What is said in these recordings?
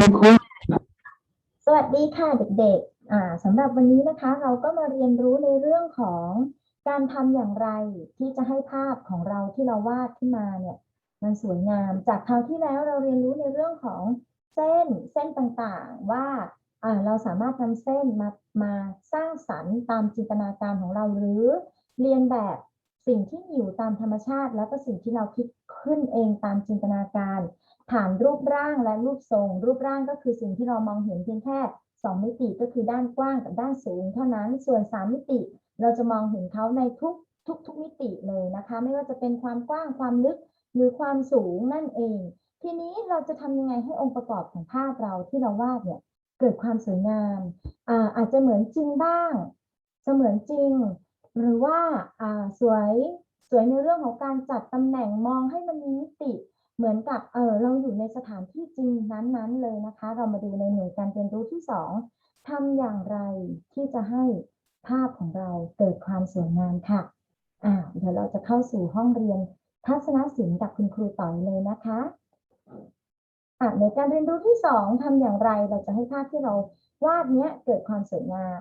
คุณครูสวัสดีค่ะเด็กๆอ่าสำหรับวันนี้นะคะ เราก็มาเรียนรู้ในเรื่องของการทำอย่างไรที่จะให้ภาพของเราที่เราวาดขึ้นมาเนี่ยมันสวยงาม จากคราวที่แล้วเราเรียนรู้ในเรื่องของเส้นเส้นต่างๆว่าอ่าเราสามารถนำเส้นมามาสร้างสรรค์ตามจินตนาการของเราหรือเรียนแบบสิ่งที่อยู่ตามธรรมชาติ แล้วก็สิ่งที่เราคิดขึ้นเองตามจินตนาการ ผ่านรูปร่างและรูปทรง รูปร่างก็คือสิ่งที่เรามองเห็นเพียงแค่ 2 มิติก็คือด้านกว้างกับด้านสูง เท่านั้นส่วน 3 มิติ เราจะมองเห็นเขาในทุกทุกทุกมิติเลยนะคะ ไม่ว่าจะเป็นความกว้างความลึกหรือความสูงนั่นเอง ทีนี้เราจะทำยังไงให้องค์ประกอบของภาพเราที่เราวาดเนี่ยเกิดความสวยงามอาอาจจะเหมือนจริงบ้าง เสมือนจริง หรือว่าสวยสวยในเรื่องของการจัดตำแหน่งมองให้มันมีมิติ เหมือนกับเออเราอยู่ในสถานที่จริงนั้นๆเลยนะคะ เรามาดูในหน่วยการเรียนรู้ที่สองทำอย่างไรที่จะให้ภาพของเราเกิดความสวยงามค่ะอ่าเดี๋ยวเราจะเข้าสู่ห้องเรียนทัศนศิลป์กับคุณครูต่อยเลยนะคะอะในการเรียนรู้ที่สองทำอย่างไรเราจะให้ภาพที่เราวาดเนี้ยเกิดความสวยงาม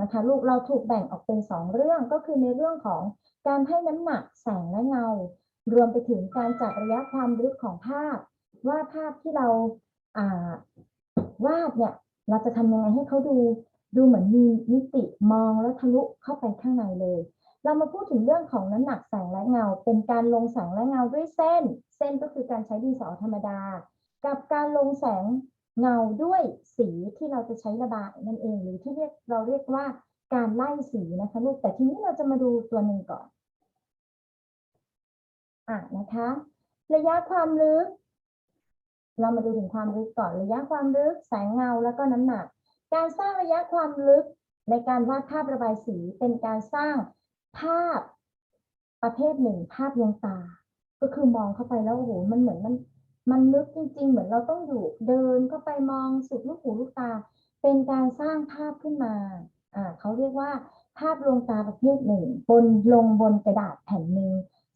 นะคะลูกเราถูกแบ่งออกเป็นสองเรื่องก็คือในเรื่องของการให้น้ำหนักแสงและเงา รวมไปถึงการจัดระยะความลึกของภาพ ว่าภาพที่เราาวาดเนี่ยเราจะทำยังไงให้เขาดูดูเหมือนมีมิติมองแล้วทะลุเข้าไปข้างในเลย เรามาพูดถึงเรื่องของน้ำหนักแสงและเงา เป็นการลงแสงและเงาด้วยเส้น เส้นก็คือการใช้ดินสอธรรมดา กับการลงแสงเงาด้วยสีที่เราจะใช้ระบายนั่นเอง หรือที่เรียกเราเรียกว่าการไล่สีนะคะลูกแต่ทีนี้เราจะมาดูตัวหนึ่งก่อน อะนะคะ ระยะความลึก เรามาดูถึงความลึกก่อนระยะความลึก แสงเงาแล้วก็น้ำหนัก การสร้างระยะความลึกในการวาดภาพระบายสีเป็นการสร้างภาพประเภทหนึ่ง ภาพลวงตา ก็คือมองเข้าไปแล้วโอ้โหมันเหมือนมันมันลึกจริง ๆ เหมือนเราต้องอยู่เดินเข้าไปมองสุดลูกหูลูกตา เป็นการสร้างภาพขึ้นมาอ่าเขาเรียกว่า ภาพลวงตาประเภทหนึ่ง บนลงบนกระดาษแผ่นหนึ่ง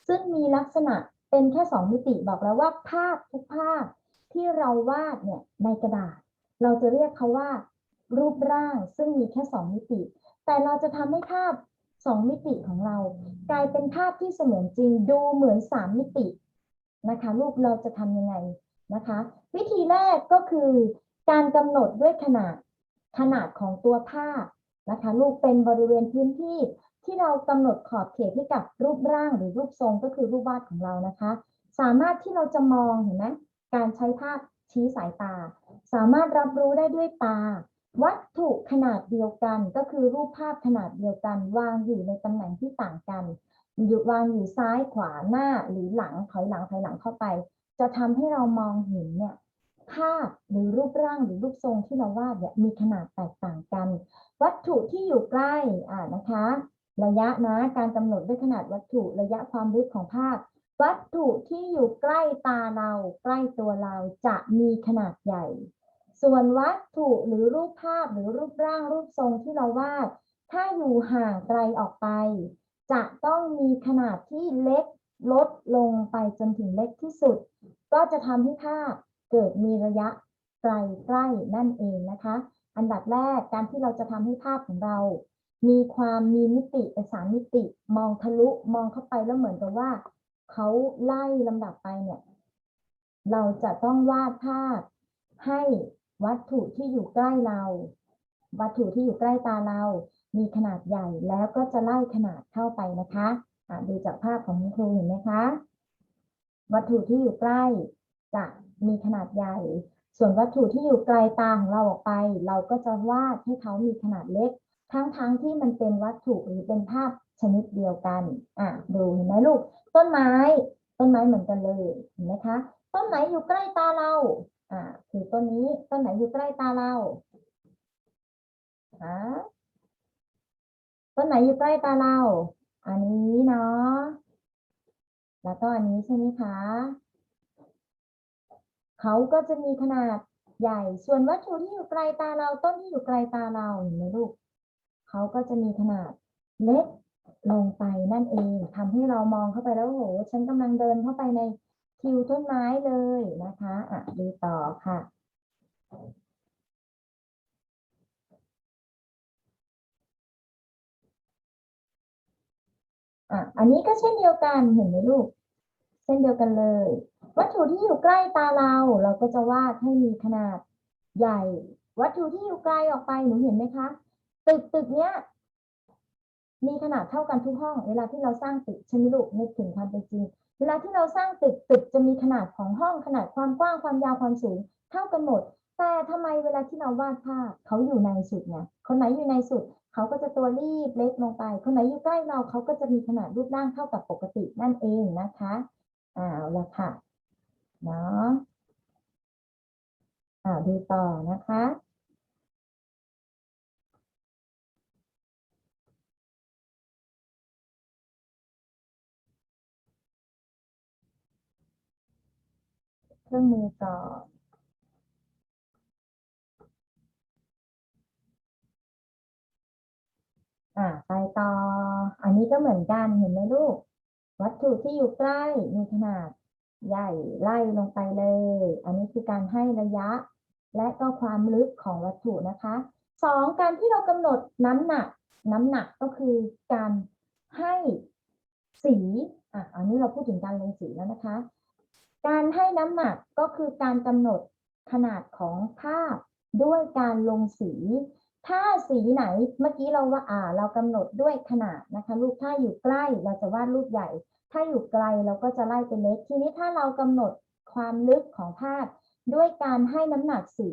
ซึ่งมีลักษณะเป็นแค่สองมิติบอกแล้วว่าภาพทุกภาพที่เราวาดเนี่ยในกระดาษ เราจะเรียกเขาว่า รูปร่างซึ่งมีแค่สองมิติ แต่เราจะทำให้ภาพสองมิติของเรา กลายเป็นภาพที่เสมือนจริงดูเหมือนสามมิตินะคะลูกเราจะทำยังไงนะคะ วิธีแรกก็คือการกำหนดด้วยขนาดขนาดของตัวภาพนะคะ ลูกเป็นบริเวณพื้นที่ ที่เรากำหนดขอบเขตให้กับรูปร่างหรือรูปทรงก็คือรูปวาดของเรานะคะ สามารถที่เราจะมองเห็นไหมการใช้ภาพชี้สายตา สามารถรับรู้ได้ด้วยตา วัตถุขนาดเดียวกัน ก็คือรูปภาพขนาดเดียวกัน วางอยู่ในตำแหน่งที่ต่างกันอยู่วางอยู่ซ้ายขวาหน้าหรือหลังถอยหลังถอยหลังเข้าไป จะทำให้เรามองเห็นเนี่ยภาพหรือรูปร่างหรือรูปทรงที่เราวาดเนี่ยมีขนาดแตกต่างกัน วัตถุที่อยู่ใกล้อ่านะคะ ระยะนะการกำหนดด้วยขนาดวัตถุระยะความลึกของภาพ วัตถุที่อยู่ใกล้ตาเราใกล้ตัวเราจะมีขนาดใหญ่ ส่วนวัตถุหรือรูปภาพหรือรูปร่างรูปทรงที่เราวาด ถ้าอยู่ห่างไกลออกไป จะต้องมีขนาดที่เล็กลดลงไปจนถึงเล็กที่สุด ก็จะทำให้ภาพเกิดมีระยะไกลใกล้นั่นเองนะคะ อันดับแรกการที่เราจะทำให้ภาพของเรา มีความมีมิติเป็นสามมิติ มองทะลุมองเข้าไปแล้วเหมือนกับว่าเขาไล่ลำดับไปเนี่ย เราจะต้องวาดภาพให้วัตถุที่อยู่ใกล้เรา วัตถุที่อยู่ใกล้ตาเรา มีขนาดใหญ่แล้วก็จะไล่ขนาดเข้าไปนะคะะดูจากภาพของคุณครูเห็นไหมคะ วัตถุที่อยู่ใกล้จะมีขนาดใหญ่ ส่วนวัตถุที่อยู่ไกลตาของเราออกไป เราก็จะวาดให้เขามีขนาดเล็ก ทั้งๆที่มันเป็นวัตถุหรือเป็นภาพชนิดเดียวกัน อะดูเห็นไหมลูก ต้นไม้ ต้นไม้เหมือนกันเลยเห็นไหมคะ ต้นไหนอยู่ใกล้ตาเรา อ่าคือต้นนี้ ต้นไหนอยู่ใกล้ตาเราฮะต้นไหนอยู่ใกล้ตาเรา อันนี้เนาะ แล้วก็อันนี้ใช่ไหมคะ เขาก็จะมีขนาดใหญ่ ส่วนวัตถุที่อยู่ไกลตาเรา ต้นที่อยู่ไกลตาเราเห็นไหมลูก เขาก็จะมีขนาดเล็กลงไปนั่นเองทำให้เรามองเข้าไปแล้วโอ้โหฉันกำลังเดินเข้าไปในทิวต้นไม้เลยนะคะอะดูต่อค่ะ อะอันนี้ก็เช่นเดียวกันเห็นไหมลูก เช่นเดียวกันเลย วัตถุที่อยู่ใกล้ตาเรา เราก็จะวาดให้มีขนาดใหญ่ วัตถุที่อยู่ไกลออกไปหนูเห็นไหมคะ ตึกตึกเนี้ยมีขนาดเท่ากันทุกห้อง เวลาที่เราสร้างตึกช่ไหมลูกนึกถึงความเป็นจริง เวลาที่เราสร้างตึกตึกจะมีขนาดของห้องขนาดความกว้างความยาวความสูง เท่ากันหมด แต่ทำไมเวลาที่เราวาดภาพเขาอยู่ในสุดไงคนไหนอยู่ในสุดเขาก็จะตัวรีบเล็กลงไป คนไหนอยู่ใกล้เราเขาก็จะมีขนาดรูปร่างเท่ากับปกตินั่นเองนะคะอ่าละค่ะเนาะอ่าดูต่อนะคะ เครื่องมือต่อ อ่า ไปต่อ อันนี้ก็เหมือนกันเห็นไหมลูก วัตถุที่อยู่ใกล้มีขนาดใหญ่ไล่ลงไปเลย อันนี้คือการให้ระยะ และก็ความลึกของวัตถุนะคะสองการที่เรากำหนดน้ำหนัก น้ำหนักก็คือการให้สีอะอันนี้เราพูดถึงการลงสีแล้วนะคะ การให้น้ำหนักก็คือการกำหนดขนาดของภาพด้วยการลงสี ถ้าสีไหนเมื่อกี้เราว่าอ่า เรากำหนดด้วยขนาดนะคะลูกถ้าอยู่ใกล้เราจะวาดรูปใหญ่ ถ้าอยู่ไกลเราก็จะไล่เป็นเล็ก ทีนี้ถ้าเรากำหนดความลึกของภาพ ด้วยการให้น้ำหนักสี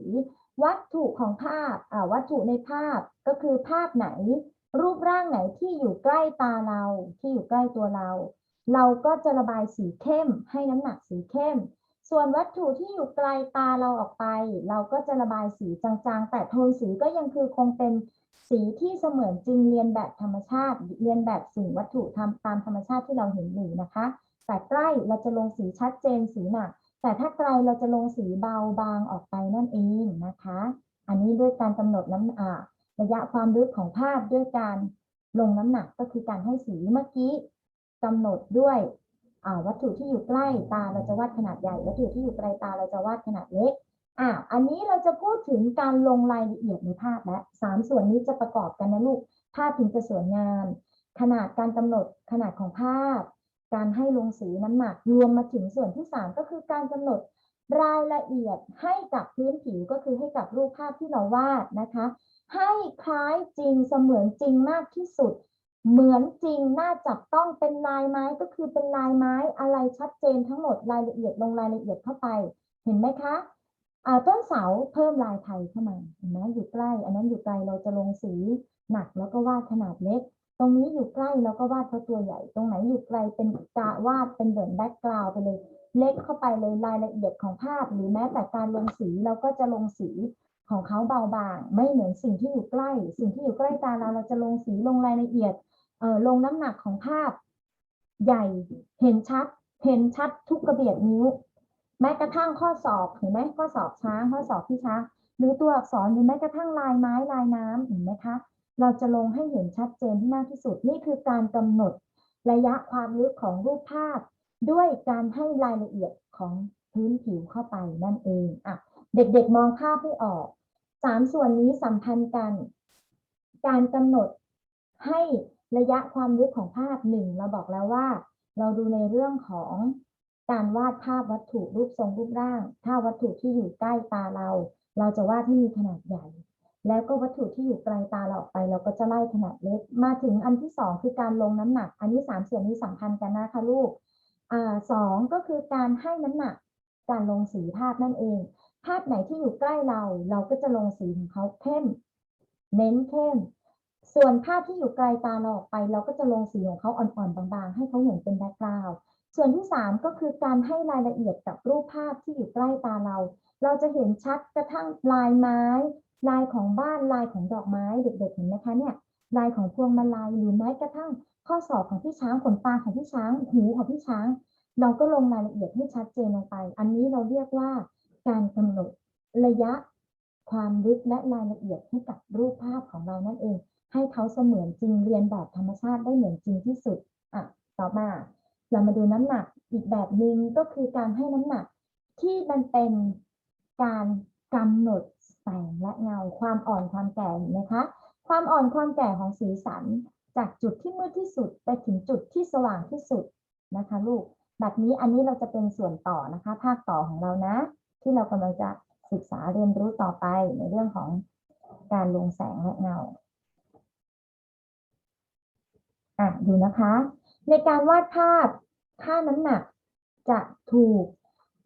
วัตถุของภาพอ่าวัตถุในภาพก็คือภาพไหน รูปร่างไหนที่อยู่ใกล้ตาเราที่อยู่ใกล้ตัวเรา เราก็จะระบายสีเข้มให้น้ำหนักสีเข้ม ส่วนวัตถุที่อยู่ไกลตาเราออกไป เราก็จะระบายสีจางๆ แต่โทนสีก็ยังคือคงเป็นสีที่เสมือนจริงเรียนแบบธรรมชาติ เรียนแบบสิ่งวัตถุทำตามธรรมชาติที่เราเห็นอยู่นะคะ แต่ใกล้เราจะลงสีชัดเจนสีหนัก แต่ถ้าไกลเราจะลงสีเบาบางออกไปนั่นเองนะคะ อันนี้ด้วยการกำหนดน้ำอ่าระยะความลึกของภาพด้วยการลงน้ำหนักก็คือการให้สีเมื่อกี้ กำหนดด้วยวัตถุที่อยู่ใกล้ตาเราจะวาดขนาดใหญ่ วัตถุที่อยู่ไกลตาเราจะวาดขนาดเล็กอ่าอันนี้เราจะพูดถึงการลงรายละเอียดในภาพและสามส่วนนี้จะประกอบกันนะลูกภาพถึงจะสวยงาม ขนาดการกำหนดขนาดของภาพ การให้ลงสีน้ำหนักรวมมาถึงส่วนที่สามก็คือการกำหนดรายละเอียดให้กับพื้นผิวก็คือให้กับรูปภาพที่เราวาดนะคะ ให้คล้ายจริงเสมือนจริงมากที่สุด เหมือนจริงน่าจับต้องเป็นลายไม้ก็คือเป็นลายไม้อะไรชัดเจนทั้งหมดรายละเอียดลงรายละเอียดเข้าไป เห็นไหมคะต้นเสาเพิ่มลายไทยเข้ามาเห็นไหมอยู่ใกล้ อันนั้นอยู่ไกลเราจะลงสีหนักแล้วก็วาดขนาดเล็ก ตรงนี้อยู่ใกล้แล้วก็วาดเขาตัวใหญ่ ตรงไหนอยู่ไกลเป็นกะวาดเป็นเหมือนแบ็กกราวไปเลย เล็กเข้าไปเลยรายละเอียดของภาพ หรือแม้แต่การลงสีเราก็จะลงสีของเขาเบาบาง ไม่เหมือนสิ่งที่อยู่ใกล้ สิ่งที่อยู่ใกล้ตาเราเราจะลงสีลงรายละเอียด ลงน้ำหนักของภาพ ใหญ่เห็นชัด เห็นชัดทุกกระเบียดนิ้ว แม้กระทั่งข้อสอบเห็นไหมข้อสอบช้างข้อสอบที่ช้างหรือตัวอักษรหรือแม้กระทั่งลายไม้ลายน้ำเห็นไหมคะ เราจะลงให้เห็นชัดเจนที่มากที่สุดนี่คือการกำหนดระยะความลึกของรูปภาพ ด้วยการให้รายละเอียดของพื้นผิวเข้าไปนั่นเองอะเด็กๆมองภาพให้ออกสามส่วนนี้สัมพันธ์กัน การกำหนดให้ ระยะความลึกของภาพหนึ่งเราบอกแล้วว่า เราดูในเรื่องของการวาดภาพวัตถุรูปทรงรูปร่าง ถ้าวัตถุที่อยู่ใกล้ตาเรา เราจะวาดให้มีขนาดใหญ่ แล้วก็วัตถุที่อยู่ไกลตาเราออกไป เราก็จะไล่ขนาดเล็ก มาถึงอันที่สองคือการลงน้ำหนัก อันนี้สามส่วนนี้สัมพันธ์กันนะคะลูกอสองก็คือการให้น้ำหนัก การลงสีภาพนั่นเอง ภาพไหนที่อยู่ใกล้เรา เราก็จะลงสีของเขาเข้ม เน้นเข้ม ส่วนภาพที่อยู่ไกลตาเราออกไป เราก็จะลงสีของเขาอ่อนๆ บางๆ ให้เขาเห็นเป็นแบ็กกราวด์ส่วนที่สามก็คือการให้รายละเอียดกับรูปภาพที่อยู่ใกล้ตาเรา เราจะเห็นชัดกระทั่งลายไม้ ลายของบ้านลายของดอกไม้เด็กๆเห็นไหมคะเนี่ยลายของพวงมาลัยหรือแม้กระทั่ง ข้อศอกของพี่ช้างขนตาของพี่ช้างหูของพี่ช้าง เราก็ลงรายละเอียดให้ชัดเจนลงไป อันนี้เราเรียกว่า การกำหนดระยะ ความลึกและรายละเอียดให้กับรูปภาพของเรานั่นเอง ให้เขาเสมือนจริงเรียนแบบธรรมชาติได้เหมือนจริงที่สุดอะต่อมาเรามาดูน้ำหนักอีกแบบหนึ่งก็คือการให้น้ำหนักที่มันเป็นการกำหนดแสงและเงาความอ่อนความแก่นไหมคะความอ่อนความแก่ของสีสัน จากจุดที่มืดที่สุดไปถึงจุดที่สว่างที่สุดนะคะลูกแบบนี้อันนี้เราจะเป็นส่วนต่อนะคะ ภาคต่อของเรานะ ที่เรากำลังจะศึกษาเรียนรู้ต่อไปในเรื่องของการลงแสงและเงา อะดูนะคะ ในการวาดภาพค่าน้ำหนักจะถูก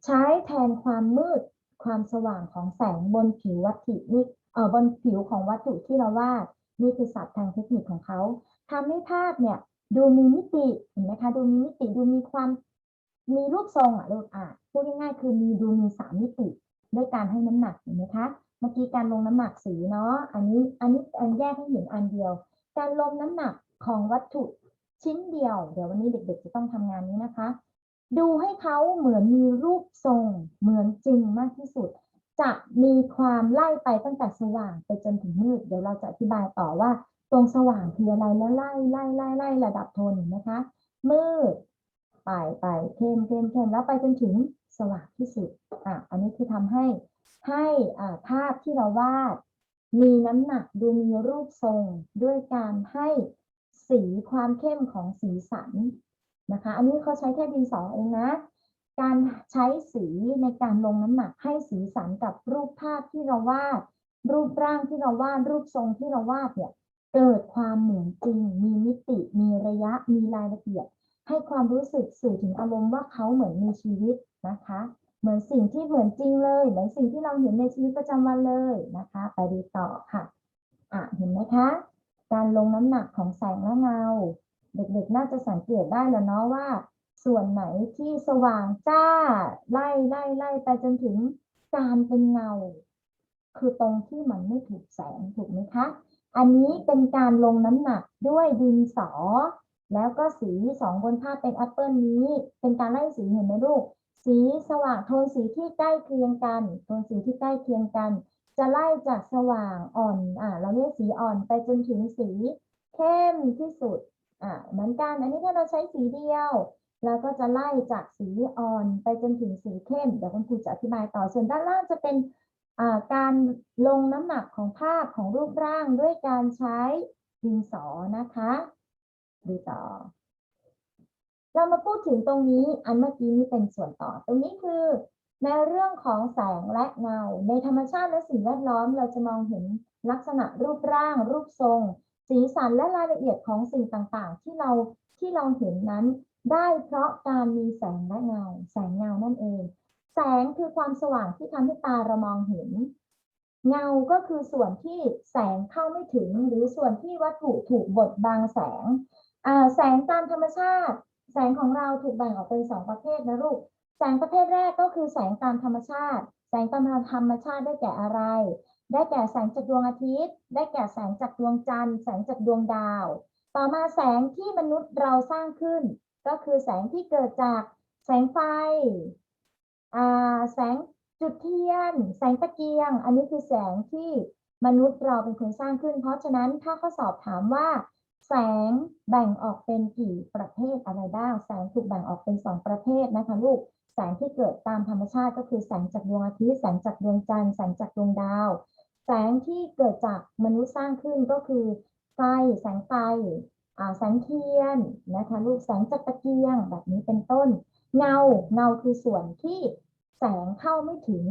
ใช้แทนความมืดความสว่างของแสงบนผิววัตถุนี่เอ่อบนผิวของวัตถุที่เราวาดนี่คือศัพท์ทางเทคนิคของเขาทำให้ภาพเนี่ยดูมีมิติเห็นไหมคะดูมีมิติดูมีความมีรูปทรงอะลูกอะพูดง่ายๆคือมีดูมีสามมิติด้วยการให้น้ำหนักเห็นไหมคะเมื่อกี้การลงน้ำหนักสีเนาะอันนี้อันนี้อันแยกให้เห็นอันเดียว การลงน้ำหนัก ของวัตถุชิ้นเดียว เดี๋ยววันนี้เด็กๆจะต้องทำงานนี้นะคะ ดูให้เขาเหมือนมีรูปทรงเหมือนจริงมากที่สุด จะมีความไล่ไปตั้งแต่สว่างไปจนถึงมืด เดี๋ยวเราจะอธิบายต่อว่าตรงสว่างคืออะไรแล้วไล่ไล่ไล่ไล่ระดับโทนเห็นไหมคะ มืดไปไปเข้มเข้มเข้มแล้วไปจนถึงสว่างที่สุดอะอันนี้คือทำให้ให้อ่าภาพที่เราวาด มีน้ำหนักดูมีรูปทรงด้วยการให้ สีความเข้มของสีสันนะคะ อันนี้เขาใช้แค่ดินสอเองนะ การใช้สีในการลงน้ำหนักให้สีสันกับรูปภาพที่เราวาด รูปร่างที่เราวาด รูปทรงที่เราวาดเนี่ยเกิดความเหมือนจริง มีมิติ มีระยะ มีรายละเอียด ให้ความรู้สึกสื่อถึงอารมณ์ว่าเขาเหมือนมีชีวิตนะคะ เหมือนสิ่งที่เหมือนจริงเลย เหมือนสิ่งที่เราเห็นในชีวิตประจำวันเลยนะคะ ไปดูต่อค่ะ อะ เห็นไหมคะ การลงน้ำหนักของแสงและเงา เด็กๆ น่าจะสังเกตได้แล้วเนาะว่า ส่วนไหนที่สว่างจ้า ไล่ไล่ไล่ไปจนถึงการเป็นเงา คือตรงที่มันไม่ถูกแสงถูกไหมคะ อันนี้เป็นการลงน้ำหนักด้วยดินสอ แล้วก็สีสองบนภาพเป็นแอปเปิลนี้ เป็นการไล่สีเห็นไหมลูก สีสว่างโทนสีที่ใกล้เคียงกัน โทนสีที่ใกล้เคียงกัน จะไล่จากสว่างอ่อนอ่าเราเรียกสีอ่อนไปจนถึงสีเข้มที่สุดอ่าเหมือนกัน อันนี้ถ้าเราใช้สีเดียวเราก็จะไล่จากสีอ่อนไปจนถึงสีเข้ม เดี๋ยวคุณครูจะอธิบายต่อ ส่วนด้านล่างจะเป็นอ่าการลงน้ำหนักของภาพของรูปร่างด้วยการใช้ดินสอนะคะ ดูต่อ เรามาพูดถึงตรงนี้ อันเมื่อกี้นี้เป็นส่วนต่อ ตรงนี้คือ ในเรื่องของแสงและเงา ในธรรมชาติและสิ่งแวดล้อม เราจะมองเห็นลักษณะรูปร่าง รูปทรง สีสันและรายละเอียดของสิ่งต่างๆ ที่เราที่เราเห็นนั้น ได้เพราะการมีแสงและเงา แสงเงานั่นเอง แสงคือความสว่างที่ทำให้ตาเรามองเห็น เงาก็คือส่วนที่แสงเข้าไม่ถึง หรือส่วนที่วัตถุถูกบดบังแสงแสงตามธรรมชาติ แสงของเราถูกแบ่งออกเป็นสองประเภทนะลูก แสงประเภทแรกก็คือแสงตามธรรมชาติ แสงตามธรรมชาติได้แก่อะไร ได้แก่แสงจากดวงอาทิตย์ ได้แก่แสงจากดวงจันทร์ แสงจากดวงดาว ต่อมาแสงที่มนุษย์เราสร้างขึ้น ก็คือแสงที่เกิดจากแสงไฟ แสงจุดเทียน แสงตะเกียง อันนี้คือแสงที่มนุษย์เราเป็นคนสร้างขึ้น เพราะฉะนั้นถ้าข้อสอบถามว่า แสงแบ่งออกเป็นกี่ประเภทอะไรบ้าง แสงถูกแบ่งออกเป็นสองประเภทนะคะลูก แสงที่เกิดตามธรรมชาติก็คือแสงจากดวงอาทิตย์ แสงจากดวงจันทร์ แสงจากดวงดาว แสงที่เกิดจากมนุษย์สร้างขึ้นก็คือไฟ แสงไฟแสงเทียนนะคะลูก แสงจากตะเกียงแบบนี้เป็นต้น เงา เงาคือส่วนที่แสงเข้าไม่ถึง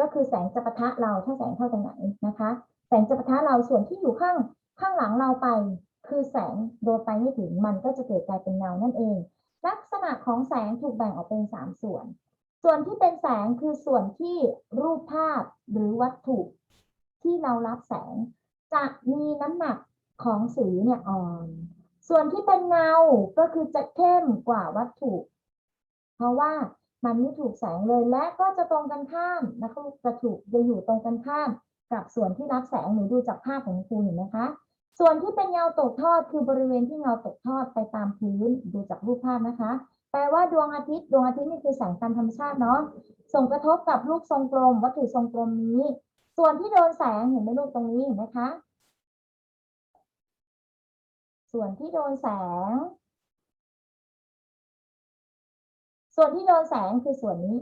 ก็คือแสงจะปะทะเราถ้าแสงเข้าตรงไหนนะคะ แสงจะปะทะเราส่วนที่อยู่ข้างข้างหลังเราไป คือแสงโดนไปไม่ถึงมันก็จะเกิดกลายเป็นเงานั่นเอง ลักษณะของแสงถูกแบ่งออกเป็นสามส่วน ส่วนที่เป็นแสงคือส่วนที่รูปภาพหรือวัตถุที่เรารับแสง จะมีน้ำหนักของสีเนี่ยอ่อน ส่วนที่เป็นเงาก็คือจะเข้มกว่าวัตถุ เพราะว่ามันไม่ถูกแสงเลยและก็จะตรงกันข้ามนะคะจะถูกจะอยู่ตรงกันข้ามกับส่วนที่รับแสงหนูดูจากภาพของครูเห็นไหมคะ ส่วนที่เป็นเงาตกทอดคือบริเวณที่เงาตกทอดไปตามพื้นดูจากรูปภาพนะคะ แปลว่าดวงอาทิตย์ดวงอาทิตย์นี่คือแสงตามธรรมชาติเนาะส่งกระทบกับลูกทรงกลม วัตถุทรงกลมนี้ ส่วนที่โดนแสงเห็นไหมลูกตรงนี้เห็นไหมคะ ส่วนที่โดนแสง ส่วนที่โดนแสงคือส่วนนี้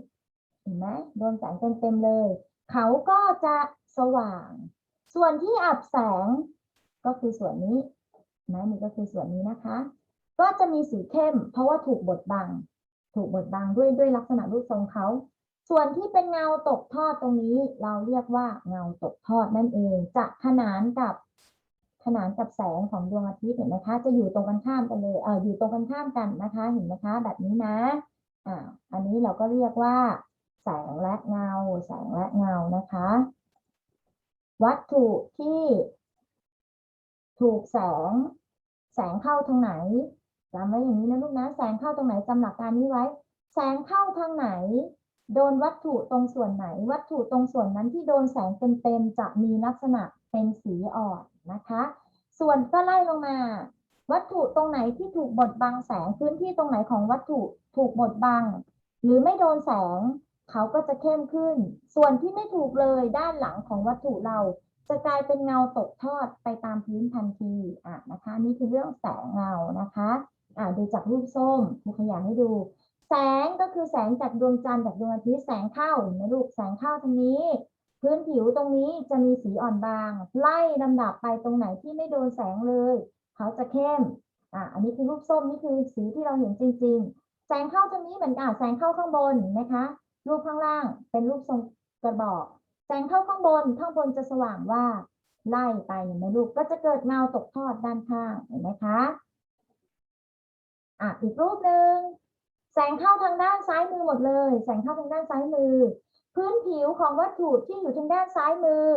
เห็นไหมโดนแสงเต็มๆเลย เขาก็จะสว่าง ส่วนที่อับแสง ก็คือส่วนนี้นะนี่ก็คือส่วนนี้นะคะ ก็จะมีสีเข้ม เพราะว่าถูกบดบัง ถูกบดบังด้วยด้วยลักษณะรูปทรงเขาส่วนที่เป็นเงาตกทอดตรงนี้เราเรียกว่าเงาตกทอดนั่นเองจะขนานกับขนานกับแสงของดวงอาทิตย์เห็นไหมคะ จะอยู่ตรงกันข้ามกันเลยเอออยู่ตรงกันข้ามกันนะคะ เห็นไหมคะ แบบนี้นะอ่าอันนี้เราก็เรียกว่า แสงและเงา แสงและเงานะคะ วัตถุที่ ถูกแสง แสงเข้าทางไหนจำไว้อย่างนี้นะลูกนะแสงเข้าตรงไหนจำหลักการนี้ไว้ แสงเข้าทางไหน โดนวัตถุตรงส่วนไหน วัตถุตรงส่วนนั้นที่โดนแสงเต็มๆจะมีลักษณะเป็นสีอ่อนนะคะ ส่วนก็ไล่ลงมา วัตถุตรงไหนที่ถูกบดบังแสงพื้นที่ตรงไหนของวัตถุถูกบดบัง หรือไม่โดนแสงเขาก็จะเข้มขึ้น ส่วนที่ไม่ถูกเลยด้านหลังของวัตถุเรา จะกลายเป็นเงาตกทอดไปตามพื้นทันทีอะนะคะ นี่คือเรื่องแสงเงานะคะอ่าดูจากรูปส้มครูขยายให้ดู แสงก็คือแสงจากดวงจันทร์จากดวงอาทิตย์แสงเข้าเห็นไหมลูกแสงเข้าตรงนี้ พื้นผิวตรงนี้จะมีสีอ่อนบาง ไล่ลำดับไปตรงไหนที่ไม่โดนแสงเลยเขาจะเข้มอะอันนี้คือรูปส้มนี่คือสีที่เราเห็นจริง ๆ แสงเข้าตรงนี้เหมือนกันอะแสงเข้าข้างบนเห็นไหมคะรูปข้างล่างเป็นรูปทรงกระบอก แสงเข้าข้างบนข้างบนจะสว่างว่าไล่ไปเห็นไหมลูกก็จะเกิดเงาตกทอดด้านข้างเห็นไหมคะอะอีกรูปหนึ่งแสงเข้าทางด้านซ้ายมือหมดเลย แสงเข้าทางด้านซ้ายมือ พื้นผิวของวัตถุที่อยู่ทางด้านซ้ายมือ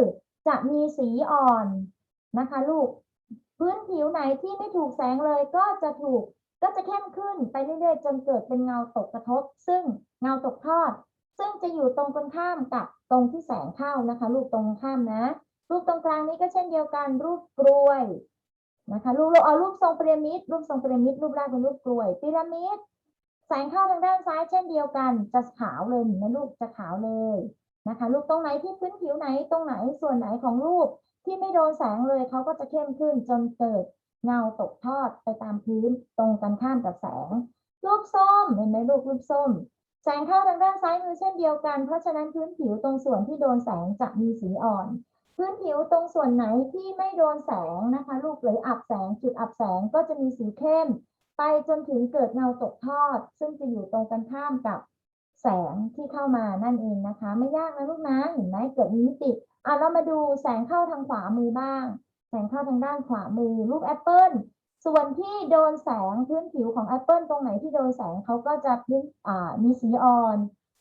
จะมีสีอ่อนนะคะ ลูก พื้นผิวไหนที่ไม่ถูกแสงเลยก็จะถูกก็จะเข้มขึ้นไปเรื่อยๆจนเกิดเป็นเงาตกกระทบ ซึ่งเงาตกทอด ซึ่งจะอยู่ตรงกันข้ามกับตรงที่แสงเข้านะคะ รูปตรงข้ามนะ รูปตรงกลางนี้ก็เช่นเดียวกัน รูปกลวยนะคะรูปเอารูปทรงพีระมิดรูปทรงพีระมิดรูปแรกเป็นรูปกลวยพีระมิดแสงเข้าทางด้านซ้ายเช่นเดียวกัน จะขาวเลยเห็นไหมลูกจะขาวเลยนะคะ รูปตรงไหนที่พื้นผิวไหนตรงไหนส่วนไหนของรูปที่ไม่โดนแสงเลยเขาก็จะเข้มขึ้นจนเกิดเงาตกทอดไปตามพื้นตรงกันข้ามกับแสง รูปส้มเห็นไหมลูกรูปส้ม แสงเข้าทางด้านซ้ายมือเช่นเดียวกัน เพราะฉะนั้นพื้นผิวตรงส่วนที่โดนแสงจะมีสีอ่อน พื้นผิวตรงส่วนไหนที่ไม่โดนแสงนะคะลูกหรืออับแสงจุดอับแสงก็จะมีสีเข้ม ไปจนถึงเกิดเงาตกทอด ซึ่งจะอยู่ตรงกันข้ามกับแสงที่เข้ามานั่นเองนะคะ ไม่ยากนะลูกนะเห็นไหมเกิดมีมิติอะเรามาดูแสงเข้าทางขวามือบ้าง แสงเข้าทางด้านขวามือรูปแอปเปิล ส่วนที่โดนแสงพื้นผิวของแอปเปิลตรงไหนที่โดนแสงเขาก็จะพื้นอ่ามีสีอ่อน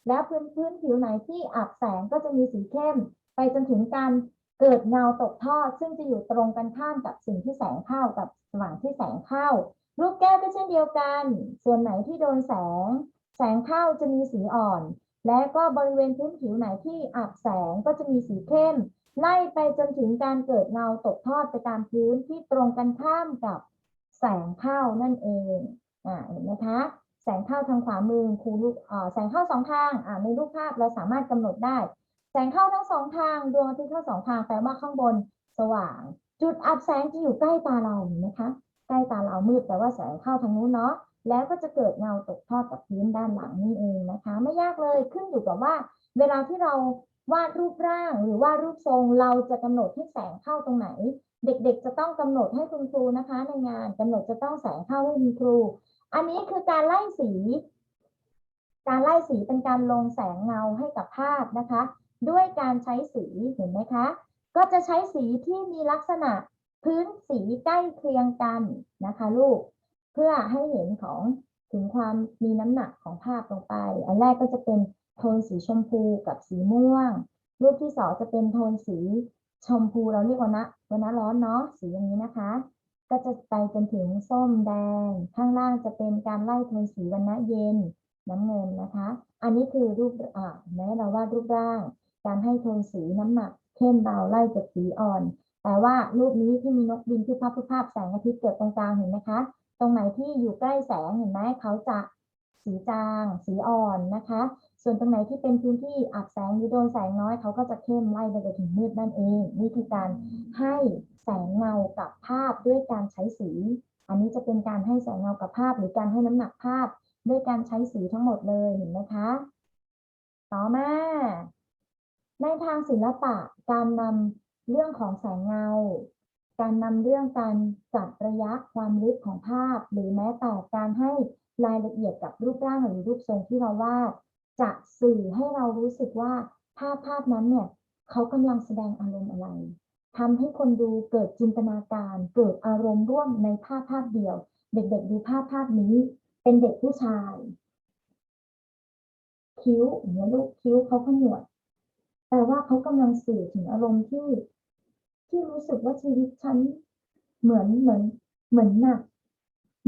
แล้วพื้นพื้นผิวไหนที่อับแสงก็จะมีสีเข้ม ไปจนถึงการเกิดเงาตกทอด ซึ่งจะอยู่ตรงกันข้ามกับสิ่งที่แสงเข้ากับสว่างที่แสงเข้า ลูกแก้วก็เช่นเดียวกัน ส่วนไหนที่โดนแสง แสงเข้าจะมีสีอ่อน และก็บริเวณพื้นผิวไหนที่อับแสงก็จะมีสีเข้ม ไล่ไปจนถึงการเกิดเงาตกทอดไปตามพื้นที่ตรงกันข้ามกับ แสงเข้านั่นเองอ่าเห็นไหมคะแสงเข้าทางขวามือครูลูกอ่าแสงเข้าสองทางอ่าในรูปภาพเราสามารถกำหนดได้ แสงเข้าทั้งสองทาง ดวงอาทิตย์ทั้งสองทางแปลว่าข้างบนสว่าง จุดอับแสงจะอยู่ใกล้ตาเราเห็นไหมคะใกล้ตาเรามืดแต่ว่าแสงเข้าทางนู้นเนาะแล้วก็จะเกิดเงาตกทอดกับพื้นด้านหลังนี่เองนะคะ ไม่ยากเลยขึ้นอยู่กับว่า เวลาที่เรา วาดรูปร่างหรือวาดรูปทรงเราจะกำหนดที่แสงเข้าตรงไหน เด็กๆ จะต้องกำหนดให้คุณครูนะคะ ในงานกำหนดจะต้องแสงเข้าให้คุณครู อันนี้คือการไล่สี การไล่สีเป็นการลงแสงเงาให้กับภาพนะคะ ด้วยการใช้สีเห็นไหมคะ ก็จะใช้สีที่มีลักษณะพื้นสีใกล้เคียงกันนะคะ ลูกเพื่อให้เห็นของถึงความมีน้ำหนักของภาพลงไป อันแรกก็จะเป็น โทนสีชมพูกับสีม่วง รูปที่สองจะเป็นโทนสีชมพูเราเรียกว่านะวันนะร้อนเนาะสีอย่างนี้นะคะ ก็จะไปจนถึงส้มแดง ข้างล่างจะเป็นการไล่โทนสีวันนะเย็นน้ำเงินนะคะ อันนี้คือรูปอ่าแม้เราวาดรูปร่าง การให้โทนสีน้ำหนักเข้มเบาไล่จากสีอ่อน แต่ว่ารูปนี้ที่มีนกบินที่ภาพภาพแสงอาทิตย์เกิดตรงกลางเห็นไหมคะ ตรงไหนที่อยู่ใกล้แสงเห็นไหมเขาจะ สีจาง สีอ่อนนะคะ ส่วนตรงไหนที่เป็นพื้นที่อับแสงหรือโดนแสงน้อยเขาก็จะเข้มไล่ไปจนถึงมืดนั่นเองนี่คือการให้แสงเงากับภาพด้วยการใช้สี อันนี้จะเป็นการให้แสงเงากับภาพ หรือการให้น้ำหนักภาพ ด้วยการใช้สีทั้งหมดเลยเห็นไหมคะ ต่อมาในทางศิลปะการนำเรื่องของแสงเงา การนำเรื่องการจัดระยะความลึกของภาพ หรือแม้แต่การให้ รายละเอียดกับรูปร่างหรือรูปทรงที่เราวาดจะสื่อให้เรารู้สึกว่าภาพภาพนั้นเนี่ยเขากำลังแสดงอารมณ์อะไรทำให้คนดูเกิดจินตนาการ เกิดอารมณ์ร่วมในภาพภาพเดียว เด็กๆดูภาพภาพนี้ เป็นเด็กผู้ชาย คิ้วอย่างเงี้ลูกคิ้วเขาขมวดแต่ว่าเขากำลังสื่อถึงอารมณ์ที่ ที่รู้สึกว่าชีวิตฉันเหมือนเหมือนเหมือนหนัก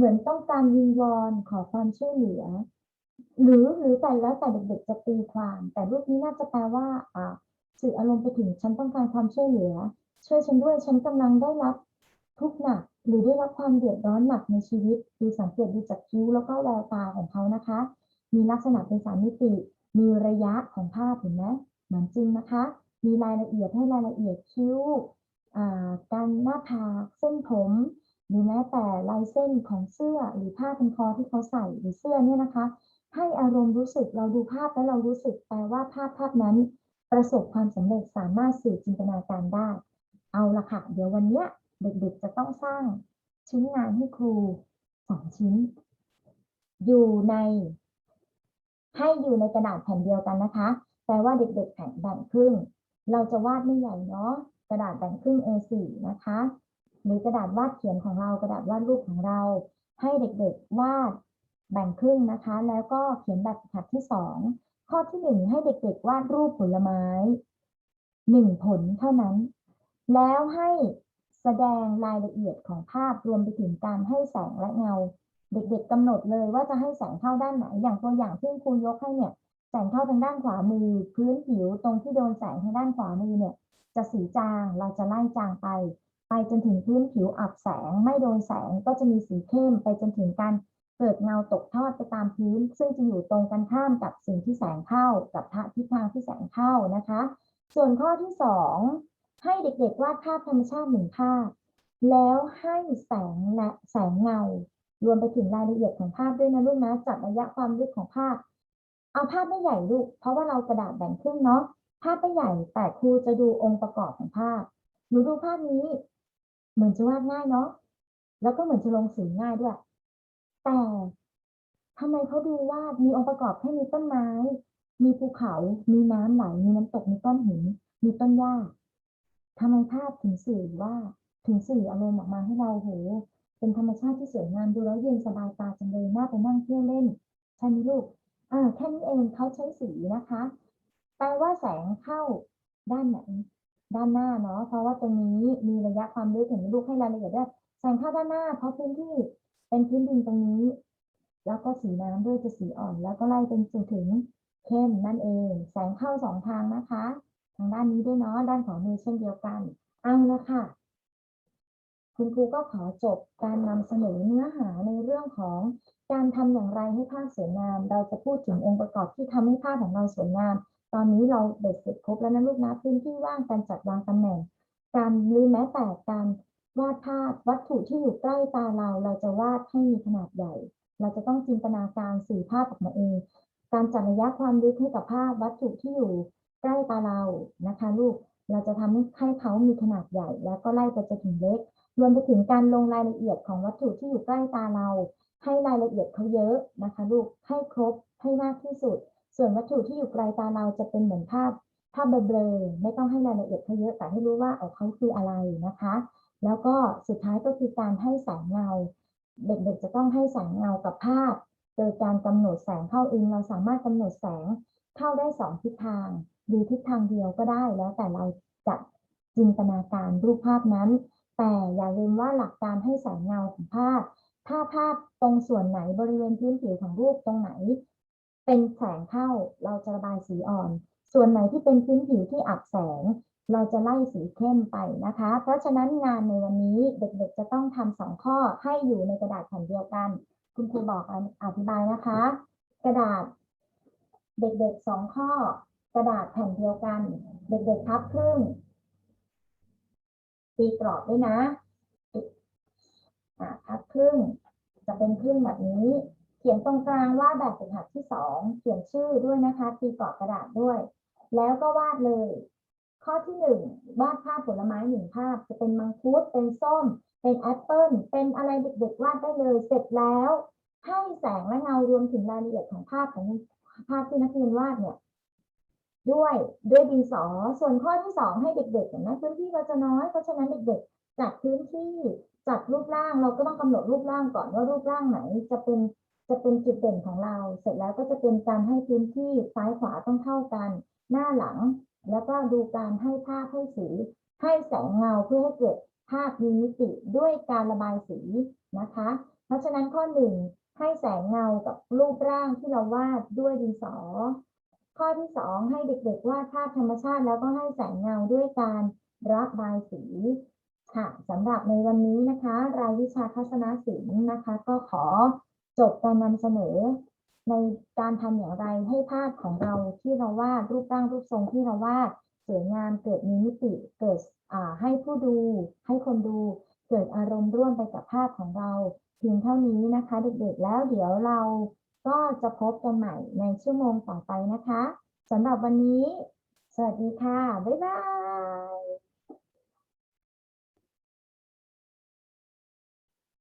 เหมือนต้องการวิงวอนขอความช่วยเหลือ หรือหรือแต่แล้วแต่เด็กๆจะตีความ แต่รูปนี้น่าจะแปลว่าอ่าสื่ออารมณ์ไปถึงฉันต้องการความช่วยเหลือ ช่วยฉันด้วยฉันกำลังได้รับทุกข์หนัก หรือได้รับความเดือดร้อนหนักในชีวิตดูสังเกตดูจากคิ้วแล้วก็แววตาของเขานะคะ มีลักษณะเป็นสามมิติ มีระยะของภาพเห็นไหมเหมือนจริงนะคะ มีรายละเอียดให้รายละเอียดคิ้วการหน้าผากเส้นผม หรือแม้แต่ลายเส้นของเสื้อหรือผ้าพันคอที่เขาใส่หรือเสื้อเนี่ยนะคะ ให้อารมณ์รู้สึกเราดูภาพแล้วเรารู้สึกแปลว่าภาพภาพนั้น ประสบความสำเร็จสามารถสื่อจินตนาการได้ เอาละค่ะ เดี๋ยววันเนี้ยเด็กๆจะต้องสร้างชิ้นงานให้ครูสองชิ้น อยู่ใน ให้อยู่ในกระดาษแผ่นเดียวกันนะคะแปลว่าเด็กๆแผ่นแบ่งครึ่งเราจะวาดไม่ใหญ่เนาะกระดาษแบ่งครึ่ง A4 นะคะ หรือกระดาษวาดเขียนของเรากระดาษวาดรูปของเรา ให้เด็กๆวาดแบ่งครึ่งนะคะ แล้วก็เขียนแบบฝึกหัดที่สองข้อที่หนึ่งให้เด็กๆ วาดรูปผลไม้หนึ่งผลเท่านั้น แล้วให้แสดงรายละเอียดของภาพรวมไปถึงการให้แสงและเงา เด็กๆกำหนดเลยว่าจะให้แสงเข้าด้านไหน อย่างตัวอย่างที่ครูยกให้เนี่ยแสงเข้าทางด้านขวามือ พื้นผิวตรงที่โดนแสงทางด้านขวามือเนี่ยจะสีจางเราจะไล่จางไป ไปจนถึงพื้นผิวอับแสงไม่โดนแสงก็จะมีสีเข้มไปจนถึงการเกิดเงาตกทอดไปตามพื้น ซึ่งจะอยู่ตรงกันข้ามกับสิ่งที่แสงเข้า กับทิศทางที่แสงเข้านะคะ ส่วนข้อที่สองให้เด็กๆวาดภาพธรรมชาติหนึ่งภาพ แล้วให้แสงและแสงเงา รวมไปถึงรายละเอียดของภาพด้วยนะลูกนะจัดระยะความลึกของภาพ เอาภาพไม่ใหญ่ลูก เพราะว่าเรากระดาษแบ่งครึ่งเนาะภาพไม่ใหญ่แต่ครูจะดูองค์ประกอบของภาพหนูดูภาพนี้ เหมือนจะวาดง่ายเนาะแล้วก็เหมือนจะลงสีง่ายด้วย แต่ทำไมเขาดูวาดมีองค์ประกอบแค่มีต้นไม้ มีภูเขา มีน้ำไหล มีน้ำตก มีก้อนหิน มีต้นหญ้าทำไมภาพถึงสื่อว่าถึงสื่ออารมณ์ออกมาให้เราโหเป็นธรรมชาติที่สวยงามดูแล้วเย็นสบายตาจังเลยน่าไปนั่งเที่ยวเล่นใช่ไหมลูกอ่าแค่นี้เองเขาใช้สีนะคะ แปลว่าแสงเข้าด้านไหน ด้านหน้าเนาะเพราะว่าตรงนี้มีระยะความลึกเห็นลูกให้รายละเอียดด้วยแสงเข้าด้านหน้า เพราะพื้นที่เป็นพื้นดินตรงนี้ แล้วก็สีน้ำด้วยจะสีอ่อน แล้วก็ไล่เป็นจนถึงเข้มนั่นเอง แสงเข้าสองทางนะคะ ทางด้านนี้ด้วยเนาะด้านขวามือเช่นเดียวกันเอาละค่ะ คุณครูก็ขอจบการนำเสนอเนื้อหาในเรื่องของการทำอย่างไรให้ภาพสวยงาม เราจะพูดถึงองค์ประกอบที่ทำให้ภาพของเราสวยงาม ตอนนี้เราเบ็ดเสร็จครบแล้วนะลูกนะพื้นที่ว่างการจัดวางตำแหน่ง การหรือแม้แต่การวาดภาพวัตถุที่อยู่ใกล้ตาเรา เราจะวาดให้มีขนาดใหญ่ เราจะต้องจินตนาการสื่อภาพออกมาเอง การจัดระยะความลึกให้กับภาพวัตถุที่อยู่ใกล้ตาเรานะคะลูก เราจะทำให้ให้เขามีขนาดใหญ่ แล้วก็ไล่ไปจนถึงเล็ก รวมไปถึงการลงรายละเอียดของวัตถุที่อยู่ใกล้ตาเรา ให้รายละเอียดเขาเยอะนะคะ ลูก ให้ครบให้มากที่สุด ส่วนวัตถุที่อยู่ไกลตาเราจะเป็นเหมือนภาพภาพเบลอๆไม่ต้องให้รายละเอียดเขาเยอะแต่ให้รู้ว่าเอาเขาคืออะไรนะคะ แล้วก็สุดท้ายก็คือการให้แสงเงา เด็กๆจะต้องให้แสงเงากับภาพ โดยการกำหนดแสงเข้าเองเราสามารถกำหนดแสงเข้าได้สองทิศทางดูทิศทางเดียวก็ได้แล้วแต่เราจะจินตนาการรูปภาพนั้น แต่อย่าลืมว่าหลักการให้แสงเงาของภาพ ถ้าภาพตรงส่วนไหนบริเวณพื้นผิวของรูปตรงไหน เป็นแสงเข้าเราจะระบายสีอ่อน ส่วนไหนที่เป็นพื้นผิวที่อับแสง เราจะไล่สีเข้มไปนะคะ เพราะฉะนั้นงานในวันนี้เด็กๆจะต้องทำสองข้อให้อยู่ในกระดาษแผ่นเดียวกัน คุณครูบอกอธิบายนะคะ กระดาษ เด็กๆสองข้อ กระดาษแผ่นเดียวกัน เด็กๆพับครึ่งตีกรอบด้วยนะอ่าพับครึ่งจะเป็นครึ่งแบบนี้ เขียนตรงกลางว่าแบบฝึกหัดที่สองเขียนชื่อด้วยนะคะตีกรอบกระดาษด้วย แล้วก็วาดเลย ข้อที่หนึ่งวาดภาพผลไม้หนึ่งภาพ จะเป็นมังคุดเป็นส้ม เป็นแอปเปิลเป็นอะไรเด็กๆวาดได้เลย เสร็จแล้ว ให้แสงและเงารวมถึงรายละเอียดของภาพของภาพที่นักเรียนวาดเนี่ยด้วยด้วยดินสอ ส่วนข้อที่สองให้เด็กๆเห็นไหมพื้นที่เราจะน้อยเพราะฉะนั้นเด็กๆจัดพื้นที่จัดรูปร่างเราก็ต้องกำหนดรูปร่างก่อนว่ารูปร่างไหนจะเป็น จะเป็นจุดเด่นของเรา เสร็จแล้วก็จะเป็นการให้พื้นที่ซ้ายขวาต้องเท่ากัน หน้าหลัง แล้วก็ดูการให้ภาพให้สีให้แสงเงาเพื่อให้เกิดภาพมีมิติด้วยการระบายสีนะคะ เพราะฉะนั้นข้อหนึ่งให้แสงเงากับรูปร่างที่เราวาดด้วยดินสอ ข้อที่สองให้เด็กๆวาดภาพธรรมชาติ แล้วก็ให้แสงเงาด้วยการระบายสีค่ะสำหรับในวันนี้นะคะ รายวิชาทัศนศิลป์นะคะ ก็ขอ จบการนำเสนอ ในการทำอย่างไรให้ภาพของเราที่เราวาดรูปร่างรูปทรงที่เราวาดสวยงามเกิดมีมิติเกิดให้ผู้ดู ให้คนดูเกิดอารมณ์ร่วมไปกับภาพของเราเพียงเท่านี้นะคะ เด็กๆแล้วเดี๋ยวเราก็จะพบกันใหม่ในชั่วโมงต่อไปนะคะสำหรับวันนี้ สวัสดีค่ะ บ๊ายบาย